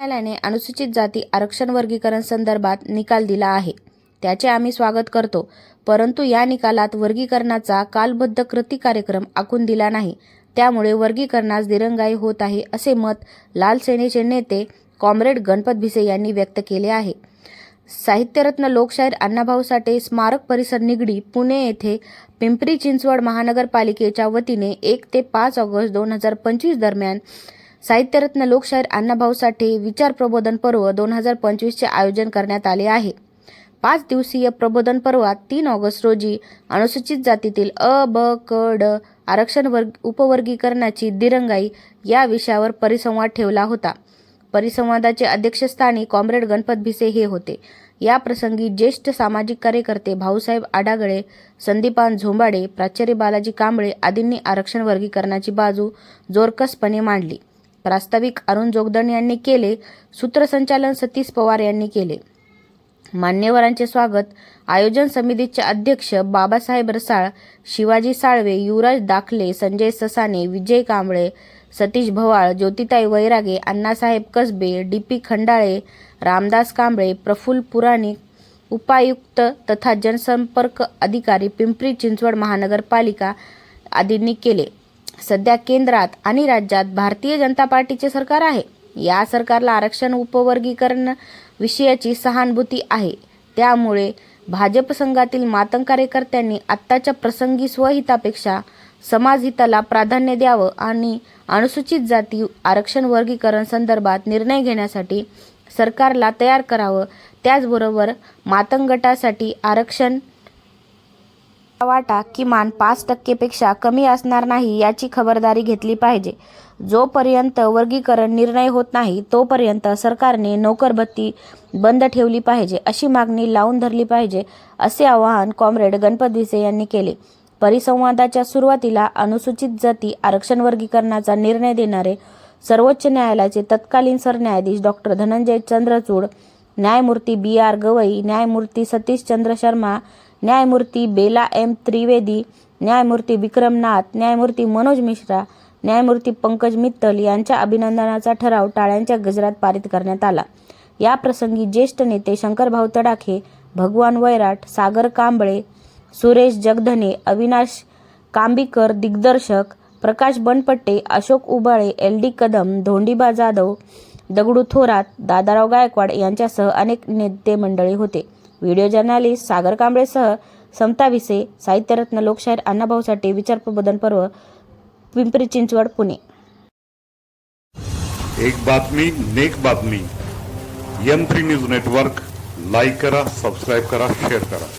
न्यायालयाने अनुसूचित जाती आरक्षण वर्गीकरण संदर्भात निकाल दिला आहे. त्याचे आम्ही स्वागत करतो. परंतु या निकालात वर्गीकरणाचा कालबद्ध कृती कार्यक्रम आखून दिला नाही. त्यामुळे वर्गीकरणास दिरंगाई होत आहे असे मत लाल सेनेचे नेते कॉम्रेड गणपत भिसे यांनी व्यक्त केले आहे. साहित्यरत्न लोकशाहीर अण्णाभाऊ साठे स्मारक परिसर निगडी पुणे येथे पिंपरी चिंचवड महानगरपालिकेच्या वतीने एक ते पाच ऑगस्ट दोन हजार पंचवीस दरम्यान साहित्यरत्न लोकशाहीर अण्णाभाऊ साठे विचार प्रबोधन पर्व दोन हजार पंचवीसचे आयोजन करण्यात आले आहे. पाच दिवसीय प्रबोधन पर्वात तीन ऑगस्ट रोजी अनुसूचित जातीतील अ ब क ड आरक्षण वर्ग उपवर्गीकरणाची दिरंगाई या विषयावर परिसंवाद ठेवला होता. परिसंवादाचे अध्यक्षस्थानी कॉम्रेड गणपत भिसे हे होते. या प्रसंगी ज्येष्ठ सामाजिक कार्यकर्ते भाऊसाहेब आडागळे संदीपान झोंबाडे प्राचार्य बालाजी कांबळे आदींनी आरक्षण वर्गीकरणाची बाजू जोरकसपणे मांडली. प्रास्ताविक अरुण जोगदंड यांनी केले सूत्रसंचालन सतीश पवार यांनी केले. मान्यवरांचे स्वागत. आयोजन समितीचे अध्यक्ष बाबासाहेब रसाळ शिवाजी साळवे युवराज दाखले संजय ससाने विजय कांबळे सतीश भवाळ ज्योतिताई वैरागे अण्णासाहेब कसबे डी पी खंडाळे रामदास कांबळे प्रफुल्ल पुराणिक उपायुक्त तथा जनसंपर्क अधिकारी पिंपरी चिंचवड महानगरपालिका आदींनी केले. सध्या केंद्रात आणि राज्यात भारतीय जनता पार्टीचे सरकार आहे. या सरकारला आरक्षण उपवर्गीकरण विषयाची सहानुभूती आहे. त्यामुळे भाजप संघातील मातंग कार्यकर्त्यांनी आत्ताच्या प्रसंगी स्वहितापेक्षा समाजहिताला प्राधान्य द्यावं आणि अनुसूचित जाती आरक्षण वर्गीकरण संदर्भात निर्णय घेण्यासाठी सरकारला तयार करावं. त्याचबरोबर मातंग गटासाठी आरक्षण वाटा किमान पाच टक्केपेक्षा कमी असणार नाही याची खबरदारी घेतली पाहिजे. जोपर्यंत वर्गीकरण निर्णय होत नाही तोपर्यंत सरकारने नोकरबत्ती बंद ठेवली पाहिजे अशी मागणी लावून धरली पाहिजे असे आवाहन कॉम्रेड गणपत भिसे यांनी केले. परिसंवादाच्या सुरुवातीला अनुसूचित जाती आरक्षण वर्गीकरणाचा निर्णय देणारे सर्वोच्च न्यायालयाचे तत्कालीन सरन्यायाधीश डॉक्टर धनंजय चंद्रचूड न्यायमूर्ती बी आर गवई न्यायमूर्ती सतीश चंद्र शर्मा न्यायमूर्ती बेला एम त्रिवेदी न्यायमूर्ती विक्रम नाथ न्यायमूर्ती मनोज मिश्रा न्यायमूर्ती पंकज मित्तल यांच्या अभिनंदनाचा ठराव टाळ्यांच्या गजरात पारित करण्यात आला. या प्रसंगी ज्येष्ठ नेते शंकरभाऊ तडाखे भगवान वैराट सागर कांबळे सुरेश जगधने अविनाश कांबीकर दिग्दर्शक प्रकाश बनपट्टे अशोक उबाळे एल डी कदम धोंडीबा जाधव दगडू थोरात दादाराव गायकवाड यांच्यासह अनेक नेते मंडळी होते. व्हिडिओ जर्नालिस्ट सागर कांबळेसह समता विसे साहित्यरत्न लोकशाहीर अण्णाभाऊ साठे विचार प्रबोधन पर्व पिंपरी चिंचवड पुणे. एक बातमी नेक बातमी. M three news network. Like करा सबस्क्राईब करा शेअर करा.